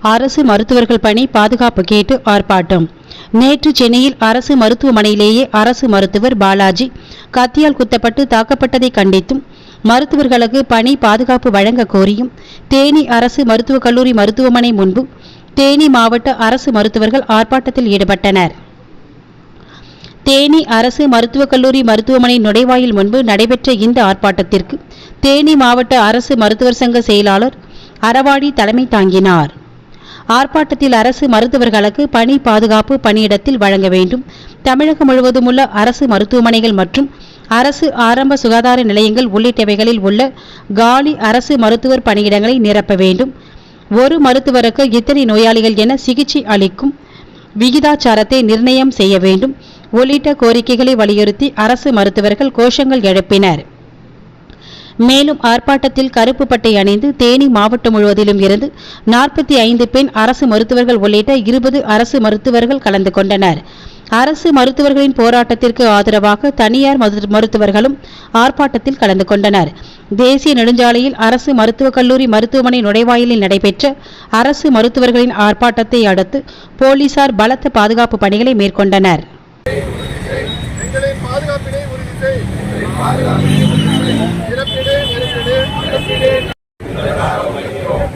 அரசு மருத்துவர்கள் பணி பாதுகாப்பு கேட்டு ஆர்ப்பாட்டம். நேற்று சென்னையில் அரசு மருத்துவமனையிலேயே அரசு மருத்துவர் பாலாஜி கத்தியால் குத்தப்பட்டு தாக்கப்பட்டதை கண்டித்தும் மருத்துவர்களுக்கு பணி பாதுகாப்பு வழங்க கோரியும் தேனி அரசு மருத்துவக் கல்லூரி மருத்துவமனை முன்பு தேனி மாவட்ட அரசு மருத்துவர்கள் ஆர்ப்பாட்டத்தில் ஈடுபட்டனர். தேனி அரசு மருத்துவக் கல்லூரி மருத்துவமனை நுழைவாயில் முன்பு நடைபெற்ற இந்த ஆர்ப்பாட்டத்திற்கு தேனி மாவட்ட அரசு மருத்துவர் சங்க செயலாளர் அறவாடி தலைமை தாங்கினார். ஆர்ப்பாட்டத்தில் அரசு மருத்துவர்களுக்கு பணி பாதுகாப்பு பணியிடத்தில் வழங்க வேண்டும். தமிழகம் முழுவதும் உள்ள அரசு மருத்துவமனைகள் மற்றும் அரசு ஆரம்ப சுகாதார நிலையங்கள் உள்ளிட்டவைகளில் உள்ள காலி அரசு மருத்துவர் பணியிடங்களை நிரப்ப வேண்டும். ஒரு மருத்துவருக்கு இத்தனை நோயாளிகள் என சிகிச்சை அளிக்கும் விகிதாச்சாரத்தை நிர்ணயம் செய்ய வேண்டும். உள்ளிட்ட கோரிக்கைகளை வலியுறுத்தி அரசு மருத்துவர்கள் கோஷங்கள் எழுப்பினர். மேலும் ஆர்ப்பாட்டத்தில் கருப்பு பட்டை அணிந்து தேனி மாவட்டம் முழுவதிலும் இருந்து நாற்பத்தி ஐந்து பெண் அரசு மருத்துவர்கள் உள்ளிட்ட இருபது அரசு மருத்துவர்கள் கலந்து கொண்டனர். அரசு மருத்துவர்களின் போராட்டத்திற்கு ஆதரவாக தனியார் மருத்துவர்களும் ஆர்ப்பாட்டத்தில் கலந்து கொண்டனர். தேசிய நெடுஞ்சாலையில் அரசு மருத்துவக் கல்லூரி மருத்துவமனை நுழைவாயிலில் நடைபெற்ற அரசு மருத்துவர்களின் ஆர்ப்பாட்டத்தை அடுத்து போலீசார் பலத்த பாதுகாப்பு பணிகளை மேற்கொண்டனர். எங்களின் பாதுகாப்பினை உறுதி